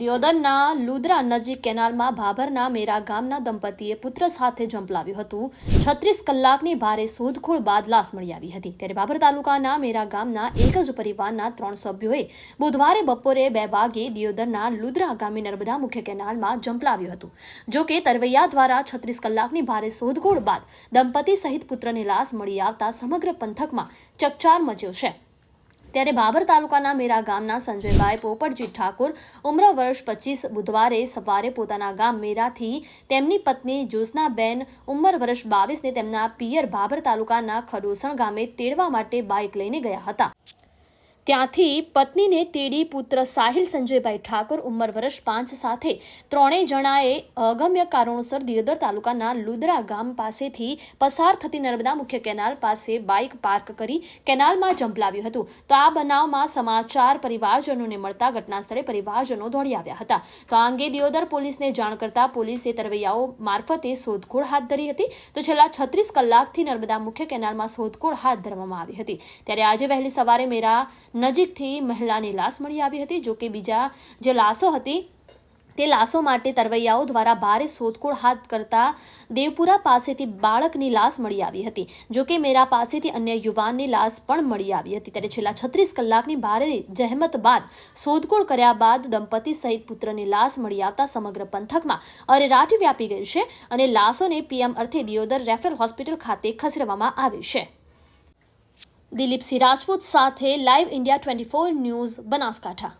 દિયોદરના લુદ્રા નજીક કેનાલમાં ભાભરના મેરા ગામના દંપતીએ પુત્ર સાથે ઝંપલાવ્યું હતું. છત્રીસ કલાકની ભારે શોધખોળ બાદ લાશ મળી આવી હતી. ત્યારે ભાભર તાલુકાના મેરા ગામના એક જ પરિવારના ત્રણ સભ્યોએ બુધવારે બપોરે બે વાગે દિયોદરના લુદ્રા ગામે નર્મદા મુખ્ય કેનાલમાં ઝંપલાવ્યું હતું. જો કે તરવૈયા દ્વારા છત્રીસ કલાકની ભારે શોધખોળ બાદ દંપતી સહિત પુત્રની લાશ મળી આવતા સમગ્ર પંથકમાં ચકચાર મચ્યો છે. ત્યારે બાબર તાલુકાના મેરા ગામના સંજયભાઈ પોપટજી ઠાકોર ઉમ્ર વર્ષ પચીસ બુધવારે સવારે પોતાના ગામ મેરાથી તેમની પત્ની જ્યોત્સનાબેન ઉંમર વર્ષ બાવીસને તેમના પિયર બાબર તાલુકાના ખડોસણ ગામે તેડવા માટે બાઇક લઈને ગયા હતા. ત્યાંથી પત્નીને તેડી પુત્ર સાહિલ સંજયભાઈ ઠાકોર ઉંમર વર્ષ પાંચ સાથે ત્રણેય જણાએ અગમ્ય કારણોસર દિયોદર તાલુકાના લુદરા ગામ પાસેથી પસાર થતી નર્મદા મુખ્ય કેનાલ પાસે બાઇક પાર્ક કરી કેનાલમાં ઝંપલાવ્યું હતું. તો આ બનાવમાં સમાચાર પરિવારજનોને મળતા ઘટનાસ્થળે પરિવારજનો દોડી આવ્યા હતા. તો આ અંગે દિયોદર પોલીસને જાણ કરતા પોલીસે તરવૈયાઓ મારફતે શોધખોળ હાથ ધરી હતી. તો છેલ્લા છત્રીસ કલાકથી નર્મદા મુખ્ય કેનાલમાં શોધખોળ હાથ ધરવામાં આવી હતી. ત્યારે આજે વહેલી સવારે મેરા નજીકથી મહિલાની લાશ મળી આવી હતી જોકે બીજા જે લાશો હતી તે લાશો માટે તરવૈયાઓ દ્વારા ભારે શોધખોળ હાથ કરતા દેવપુરા પાસેથી બાળકની લાશ મળી આવી હતી. જોકે મેરા પાસેથી અન્ય યુવાનની લાશ પણ મળી આવી હતી. ત્યારે છેલ્લા છત્રીસ કલાકની ભારે જહેમત બાદ શોધખોળ કર્યા બાદ દંપતી સહિત પુત્રની લાશ મળી આવતા સમગ્ર પંથકમાં અરેરાટી વ્યાપી ગઈ છે અને લાશોને પીએમ અર્થે દિયોદર રેફરલ હોસ્પિટલ ખાતે ખસેડવામાં આવી છે. દિલીપસિંહ રાજપૂત સાથે live India twenty four news Banaskantha.